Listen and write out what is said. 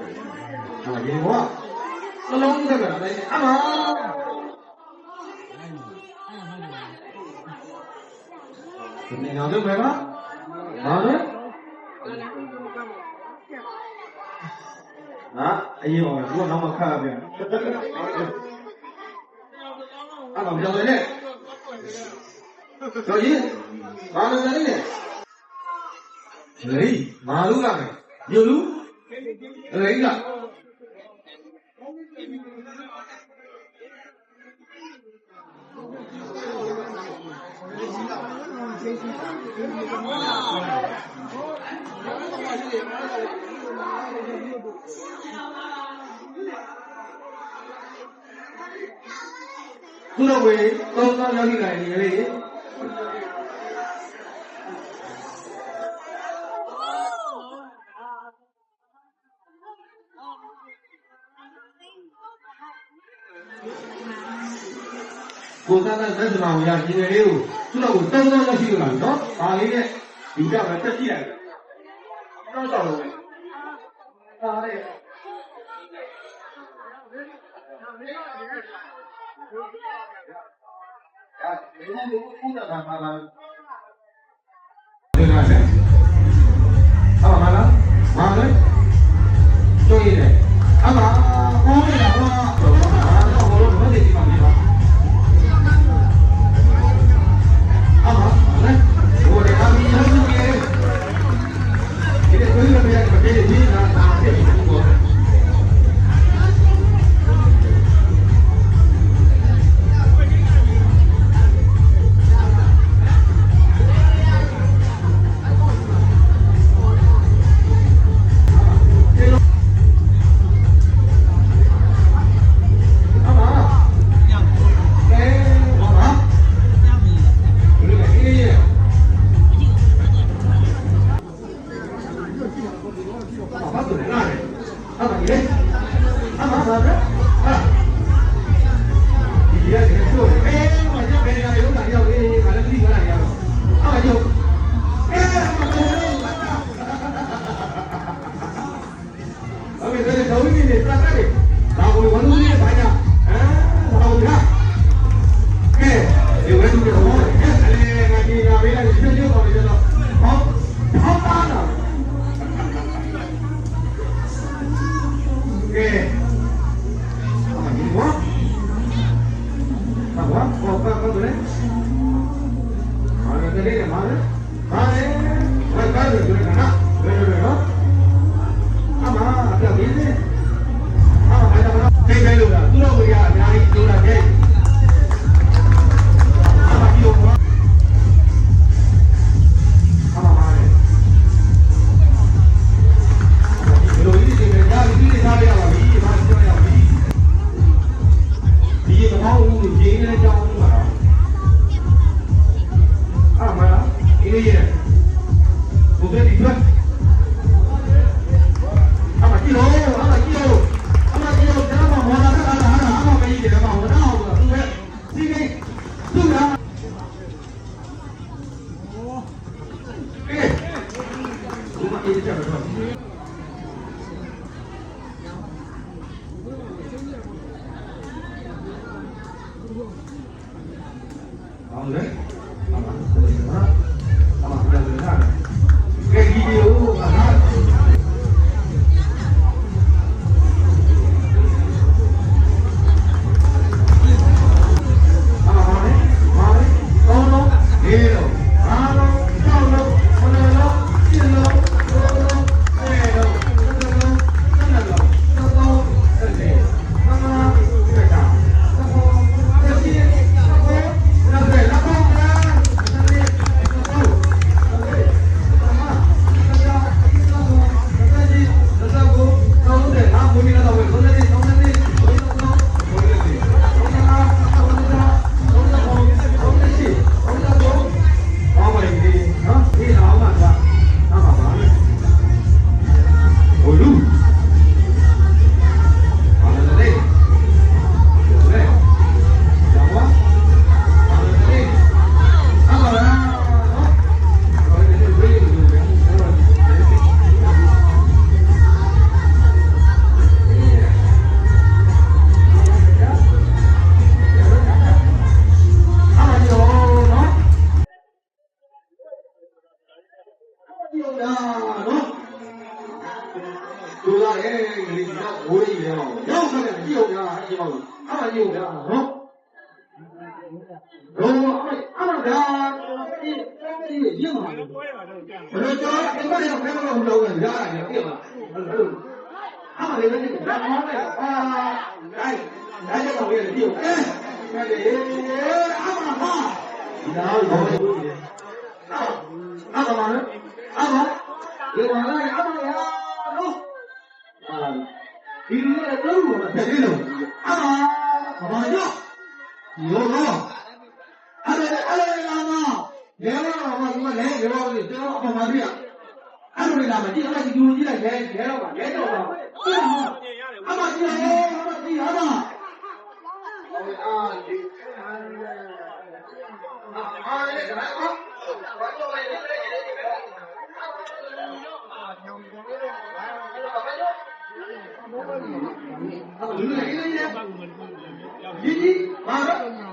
아, 이거 뭐야? 썰렁대가 안 되네. 아마! 근데 나는 내가? 나는? 아, 이거 누가 너무 카면 아, 남자들이? 저기? 많은 자리네. 저기? 마루라네. 여루? lấy rồi Thưa đồng ý, tôi đang giao như này thì ကိုသာသာသက်သမာဝရဒီလေးကိုသူတို့ကိုသုံးသောယောဂီကနော်ဒါလေးနဲ့ဒီကပဲတက်ကြည့်လိုက်တော့တော့လို့ဒါလေးဒီလိုကိုကုသတာပါလားဒီလားဆက်ဟာမလားမာလေတွေ့ရတယ်အမဟောရတာဟာ 하는 게 bia của bên bình thuận ăn mặc chi lô ăn mặc chi lô ăn mặc chi lô cái đó mà hóa ra cái đó là nó cái gì để mà hóa ra. Học là không biết đi tương đương cũng mặc gì chứ rồi Vamos? သူကလည်းဒီကဘိုးကြီးရောရောက်ခဲ့တယ်ကြည့်အောင်ဗျာကြည့်အောင်အမှကြည့်အောင်ဗျာနော်တော့အမှဒါဒီဒီရင်းမှာဘယ်လိုကြောအင်္ဂလိပ်ကဘယ်လိုလုပ်လဲကြားရတယ်ပြပါအဲ့လိုအမှလည်းလည်းဒါမှမဟုတ်အာတိုင်းဒါကြောင့်လည်းဒီကိုအဲဒါလေအမှဟာဒါတော့ဘယ်လိုလဲအမှမနော် ရောတော့အဲ့ဒါအဲ့ဒါကလေရောဘာဒီမှာလေရောဒီတော့အမှမပြအဲ့လိုလာမကြည့်အဲ့ဒီလူကြီးလိုက်လဲလဲတော့ပါလဲတော့ပါအမှကြည့်ရောအမှကြည့်ရောတော့အာဒီအာလေကဘာလို့လဲလူလေးလေးကြီးကြီးဘာလဲ